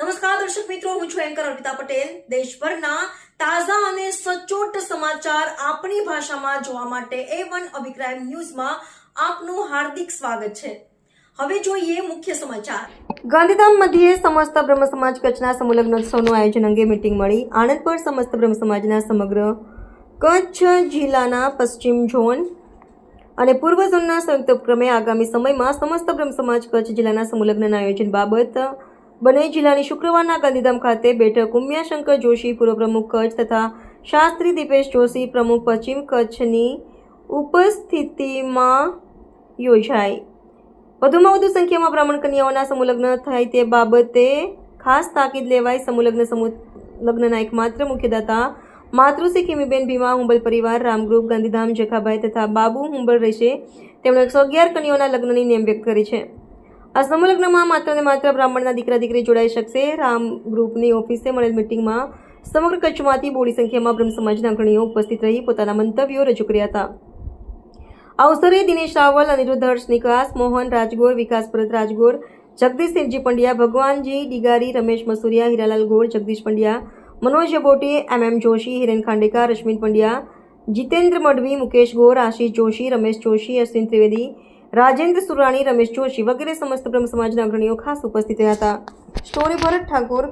નમસ્કાર, દર્શક મિત્રો, હું છું એન્કર અર્પિતા પટેલ. દેશભરના તાજા અને સચોટ સમાચાર આપણી ભાષામાં જોવા માટે એ વન અભિપ્રાય ન્યૂઝમાં આપનું હાર્દિક સ્વાગત છે. હવે જોઈએ મુખ્ય સમાચાર. ગાંધીધામ મધ્યે સમસ્ત બ્રહ્મ સમાજ કચ્છના સમૂહલગ્નોત્સવનું આયોજન અંગે મીટિંગ મળી. આણંદ પર સમસ્ત બ્રહ્મ સમાજના સમગ્ર કચ્છ જિલ્લાના પશ્ચિમ ઝોન અને પૂર્વ ઝોનના સંયુક્ત ઉપક્રમે આગામી સમયમાં સમસ્ત બ્રહ્મ સમાજ કચ્છ જિલ્લાના સમૂહલગ્નના આયોજન બાબત બંને જિલ્લાની શુક્રવારના ગાંધીધામ ખાતે બેઠક ઉમિયાશંકર જોશી પૂર્વ પ્રમુખ કચ્છ તથા શાસ્ત્રી દીપેશ જોશી પ્રમુખ પશ્ચિમ કચ્છની ઉપસ્થિતિમાં યોજાઈ. વધુમાં વધુ સંખ્યામાં બ્રાહ્મણ કન્યાઓના સમૂહલગ્ન થાય તે બાબતે ખાસ તાકીદ લેવાય સમૂહલગ્ન સમૂહ, લગ્નના એકમાત્ર મુખ્યદાતા માતૃશ્રી કિમીબેન ભીમા, હુંબલ પરિવાર રામગ્રુપ ગાંધીધામ, જખાભાઈ તથા બાબુ હુંબલ રહેશે. તેમણે એકસો અગિયાર કન્યાઓના લગ્નની નેમ વ્યક્ત કરી છે. આ સમલગ્નમાં માત્ર ને માત્ર બ્રાહ્મણના દીકરા દીકરી જોડાઈ શકશે. રામ ગ્રુપની ઓફિસે મળેલ મિટિંગમાં સમગ્ર કચ્છમાંથી બોડી સંખ્યામાં બ્રહ્મ સમાજના અગ્રણીઓ ઉપસ્થિત રહી પોતાના મંતવ્યો રજૂ કર્યા હતા. આ અવસરે દિનેશ રાવલ, અનિરુદ્ધ હર્ષ નિકાસ, મોહન રાજગોર, વિકાસ ભરત રાજગોર જગદીશ સિંહજી પંડ્યા, ભગવાનજી ડિગારી, રમેશ મસુરિયા, હીરાલાલ ગોર જગદીશ પંડ્યા, મનોજ બોટી એમ એમ જોશી, હિરેન ખાંડેકર રશ્મિન પંડ્યા, જીતેન્દ્ર મડવી મુકેશ ગોર, આશીષ જોશી, રમેશ જોશી, અશ્વિન ત્રિવેદી રાજેન્દ્ર સુરાણી, રમેશ જોશી વગેરે સમસ્ત બ્રહ્મ સમાજના અગ્રણીઓ ખાસ ઉપસ્થિત રહ્યા હતા. સ્ટોરી ભરત ઠાકોર